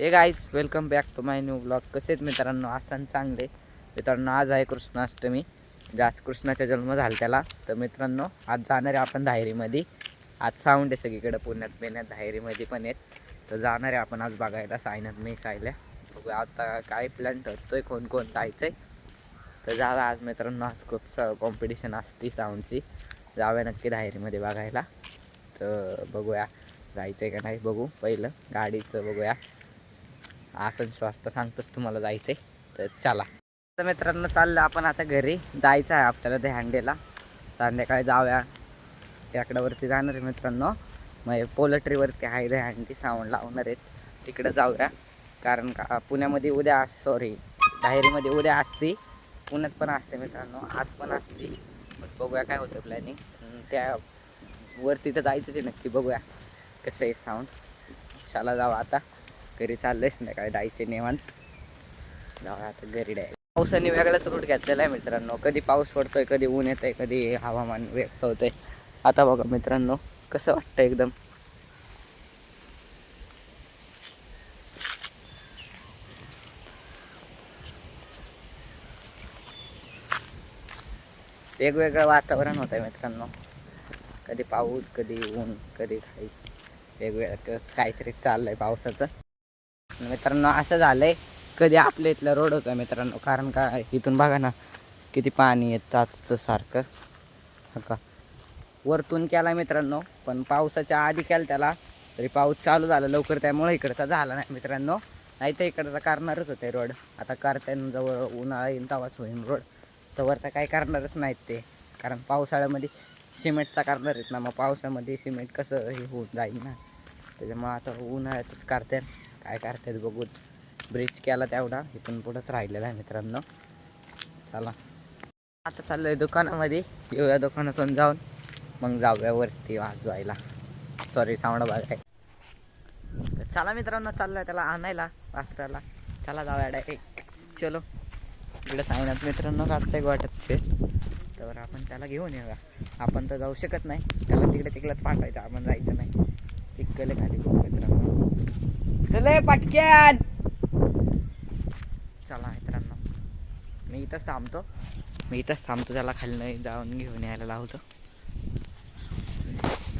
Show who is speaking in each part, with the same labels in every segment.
Speaker 1: Hey guys welcome back to my new blog कसे आहेत मित्रांनो? आसन चांगले. मित्रांनो आज आहे कृष्णाष्टमी. म्हणजे आज कृष्णाचा जन्म झाला त्याला. तर मित्रांनो आज जाणार आहे आपण धायरीमध्ये. आज साऊंड आहे सगळीकडे पुण्यात मेण्यात धायरीमध्ये पण आहेत. तर जाणार आहे आपण आज बघायला सायनात मी सायल्या बघूया आता काय प्लॅन ठरतोय कोण कोण जायचं आहे तर जाऊया आज मित्रांनो आज खूप स कॉम्पिटिशन असते साऊंडची जाव्या नक्की धायरीमध्ये बघायला. तर बघूया जायचं आहे का नाही बघू. पहिलं गाडीचं बघूया. असंच वाजता सांगतोच तुम्हाला जायचं आहे तर चला. तर मित्रांनो चाललं आपण आता घरी. जायचं आहे आपल्याला ते संध्याकाळी जाऊया. टेकडावरती जाणार आहे मित्रांनो. मग पोल्ट्रीवरती आहे ते साऊंड लावणार आहेत. तिकडं जाऊया. कारण का पुण्यामध्ये उद्या सॉरी डायरीमध्ये उद्या असते. पुण्यात पण असते मित्रांनो. आज पण असते. पण बघूया काय होतं प्लॅनिंग त्या वरती तर जायचंच आहे नक्की. बघूया कसं आहे साऊंड चला जाऊ आता. घरी चाललंयच नाही काय जायचे निवांत? जाऊ आता घरी डाय पावसाने वेगळाच रूट घेतलेला आहे मित्रांनो. कधी पाऊस पडतोय कधी ऊन येतंय कधी हवामान व्यक्त होतंय. आता बघा मित्रांनो कसं वाटतं एकदम? वेगवेगळं वातावरण होतं आहे मित्रांनो. कधी पाऊस कधी ऊन कधी काही. वेगवेगळं काहीतरी चाललंय पावसाचं. मित्रांनो असं झालंय. कधी आपल्या इथलं रोड होतं मित्रांनो. कारण का इथून बघा ना किती पाणी येतात असतं सारखं. हा का? वरतून केला मित्रांनो पण पावसाच्या आधी केला त्याला. तरी पाऊस चालू झाला लवकर त्यामुळे इकडचा झाला नाही मित्रांनो. नाही तर इकडचा करणारच होते रोड आता करत्यान जवळ उन्हाळा येईन तवाच होईल रोड तवर तर काय करणारच नाहीत ते. कारण पावसाळ्यामध्ये सिमेंटचा करणार आहेत ना मग पावसामध्ये सिमेंट कसं हे होऊन जाईल ना. त्याच्यामुळं आता उन्हाळ्यातच करतात काय करतात बघूच. ब्रिज केला तेवढा. इथून पुढंच राहिलेला आहे मित्रांनो. चला. आता चाललो आहे दुकानामध्ये. येऊया दुकानातून जाऊन. मग जाऊया वरती वाजवायला. सॉरी साऊंड बघाय चला मित्रांनो चाललोय त्याला आणायला वासराला चला जाऊया डायरेक्ट चलो. इकडे सांगण्यात मित्रांनो काढतंय वाटतशे तर आपण त्याला घेऊन येऊया. आपण तर जाऊ शकत नाही. त्याला तिकडे तिकडे पाठवायचं. आपण जायचं नाही. तिकडे खाली बघू मित्रांनो चले पटक्यान चला मित्रांनो मी इथंच थांबतो. मी इथंच थांबतो त्याला खाली नाही जाऊन घेऊन यायला लावतो.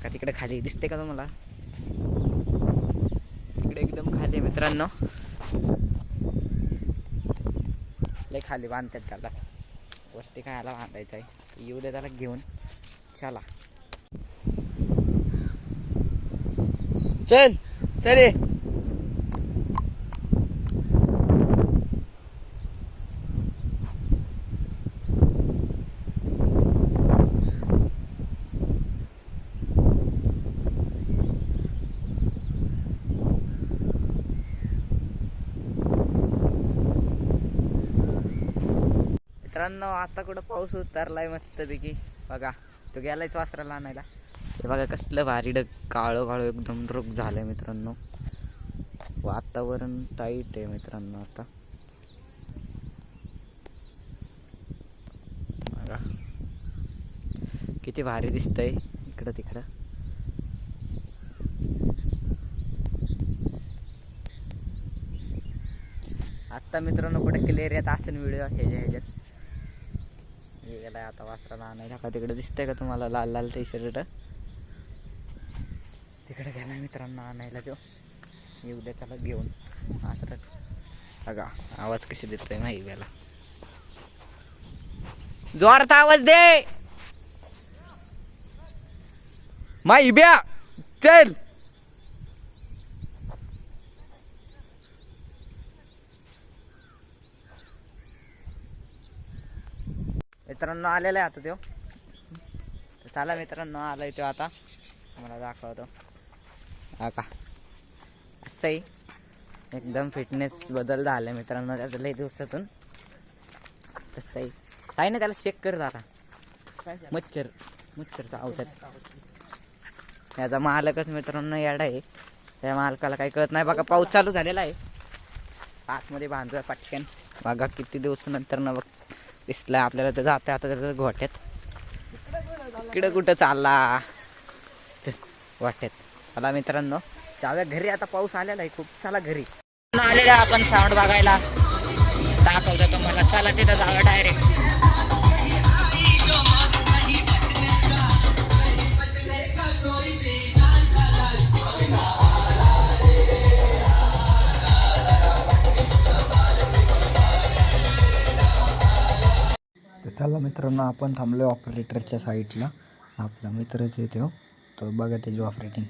Speaker 1: का तिकडे खाली दिसते का तुम्हाला? इकडे एकदम खाली आहे मित्रांनो. लय खाली बांधतात त्याला. वरती खायला बांधायचं आहे? येऊ दे त्याला घेऊन. चला.
Speaker 2: चल चल
Speaker 1: मित्रांनो आता कुठं पाऊस उतरलाय मस्तपैकी. बघा तो गेलायच वासराला आणायला. हे बघा कसलं भारी डग काळं काळं एकदम रोग झालंय मित्रांनो. वातावरण टाईट आहे मित्रांनो आता. किती भारी दिसतंय इकडं तिकडं. आत्ता मित्रांनो कुठे क्लिअर येत असेल व्हिडिओ ह्याच्या ह्याच्यात हे गेलाय आता वासराला आणायला. का तिकडे दिसतंय का तुम्हाला लाल लाल टी शर्ट तिकडे गेला मित्रांनो आणायला जो येऊ त्याला घेऊन आता बघा आवाज कशी देतोय नाही बेला जोरात आवाज दे! माई ब्या चल! मित्रांनो आलेला आहे आता तो. चला मित्रांनो आलाय तो आता. मला दाखवतो. हा का? असं आहे. एकदम फिटनेस बदल झाला मित्रांनो त्याचं लई दिवसातून. तसं आहे. काय ना त्याला चेक कर जरा. मच्छर मच्छरचा औषध. याचा मालकच मित्रांनो याडा आहे. त्या मालकाला काही कळत नाही. बघा पाऊस चालू झालेला आहे. आतमध्ये बांधूया पटकन. बघा किती दिवसानंतर न बघ. दिसला आपल्याला तर जाते आता त्याचं घोट्यात. इकडं कुठं चालला? वाट्यात. चला मित्रांनो जाऊया घरी. आता पाऊस आलेला आहे खूप. चला घरी. आलेले आपण साऊंड बघायला. दाखवतो तुम्हाला. चला तिथं जाऊया डायरेक्ट तर चला मित्रांनो आपण थांबलो ऑपरेटरच्या साईडला आपला मित्रच येतो तो. बघा त्याची ऑपरेटिंग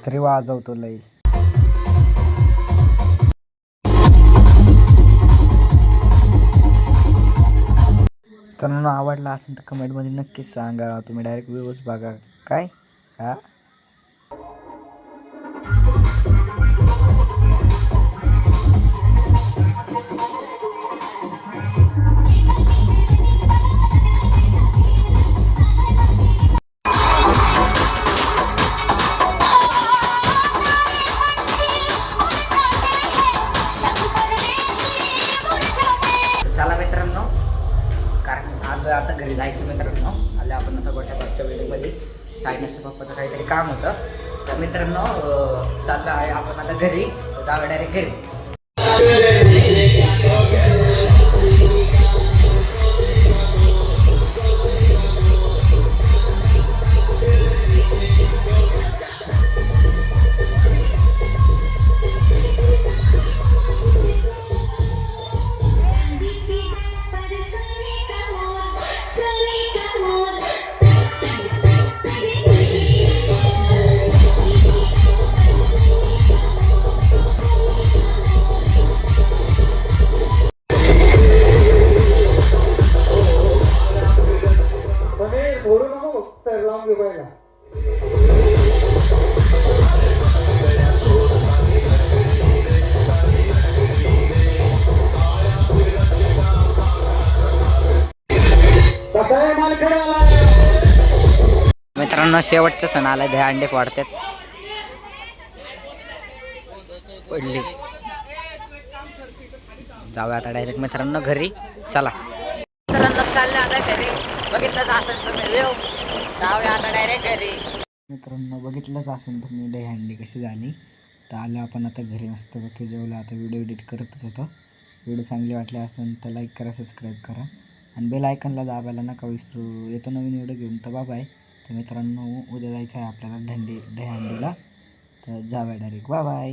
Speaker 1: खत्री वाजवतो लई. तर आवडला असेल तर कमेंटमध्ये नक्कीच सांगा. तुम्ही डायरेक्ट व्ह्यूज बघा. काय? हा? मित्रांनो आले आपण आता गोठ्या पाचच्या वेळेमध्ये सायन्सच्या पप्पाचं काहीतरी काम होतं. तर मित्रांनो चाललं आहे आपण आता घरी. जावं डायरेक्ट घरी. मित्रांनो शेवटचा सण आला दहा अंडे फोडतात. पडली. जाऊया आता डायरेक्ट मित्रांनो घरी. चला. मित्रांनो चालले आता घरी. बघितलंच असेल तुम्ही जाऊया आता डायरेक्ट घरी. मित्रांनो बघितलंच असेल तुम्ही दहीहंडी कशी झाली. तर आलो आपण आता घरी मस्त बाकी जेवलं. आता व्हिडिओ एडिट करतच होतो. व्हिडिओ चांगले वाटले असेल तर लाईक करा सबस्क्राईब करा. आणि बेल आयकनला दाबायला नका विसरू. येतो नवीन व्हिडिओ घेऊन. तर बाय तर मित्रांनो उद्या जायचं आहे आपल्याला दंडी दहीहंडीला तर जाऊया डायरेक्ट बाय बाय